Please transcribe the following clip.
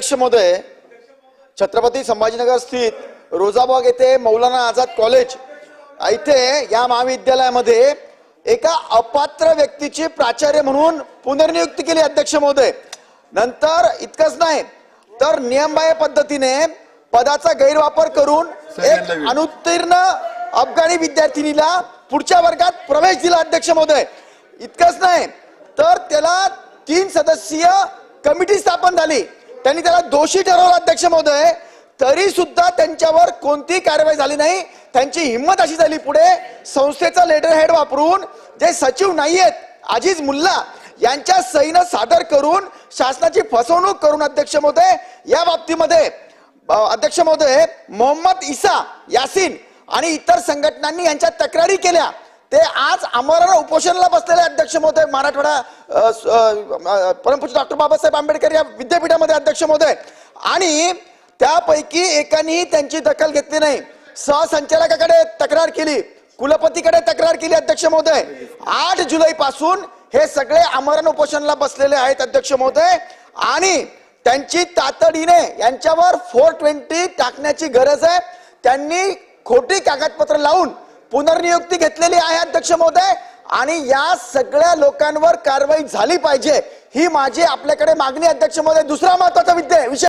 अध्यक्ष महोदय छत्रपती संभाजीनगर स्थित रोजाबाग येथे मौलाना आझाद कॉलेज इथे या महाविद्यालयामध्ये एका अपात्र व्यक्तीची प्राचार्य म्हणून पुनर्नियुक्ती केली अध्यक्ष महोदय नंतर इतकंच नाही तर नियमबाह्य पद्धतीने पदाचा गैरवापर करून एक अनुत्तीर्ण अफगाणी विद्यार्थिनीला पुढच्या वर्गात प्रवेश दिला अध्यक्ष महोदय इतकंच नाही तर त्याला तीन सदस्यीय कमिटी स्थापन झाली. त्यांनी त्याला दोषी ठरवलं अध्यक्ष महोदय. तरी सुद्धा त्यांच्यावर कोणतीही कारवाई झाली नाही. त्यांची हिंमत अशी झाली पुढे. संस्थेचा लेटर हेड वापरून जे सचिव नाहीयेत अजिज मुल्ला यांच्या सहीनं सादर करून शासनाची फसवणूक करून अध्यक्ष महोदय या बाबतीमध्ये अध्यक्ष महोदय मोहम्मद इसा यासीन आणि इतर संघटनांनी यांच्या तक्रारी केल्या. ते आज आमरण उपोषणाला बसलेले अध्यक्ष महोदय मराठवाडा अ, परमपूज्य डॉक्टर बाबासाहेब आंबेडकर या विद्यापीठामध्ये अध्यक्ष महोदय. आणि त्यापैकी एकानेही त्यांची दखल घेतली नाही. सहसंचालकाकडे तक्रार केली. कुलपतीकडे तक्रार केली अध्यक्ष महोदय. आठ जुलै पासून हे सगळे आमरण उपोषणाला बसलेले आहेत अध्यक्ष महोदय. आणि त्यांची तातडीने यांच्यावर फोर ट्वेंटी टाकण्याची गरज आहे. त्यांनी खोटी कागदपत्र लावून पुनर्नियुक्ती घेतलेली आहे अध्यक्ष महोदय. आणि या सगळ्या लोकांवर कारवाई झाली पाहिजे ही माझी आपल्याकडे मागणी अध्यक्ष महोदय. दुसरा महत्त्वाचा विद्या विषय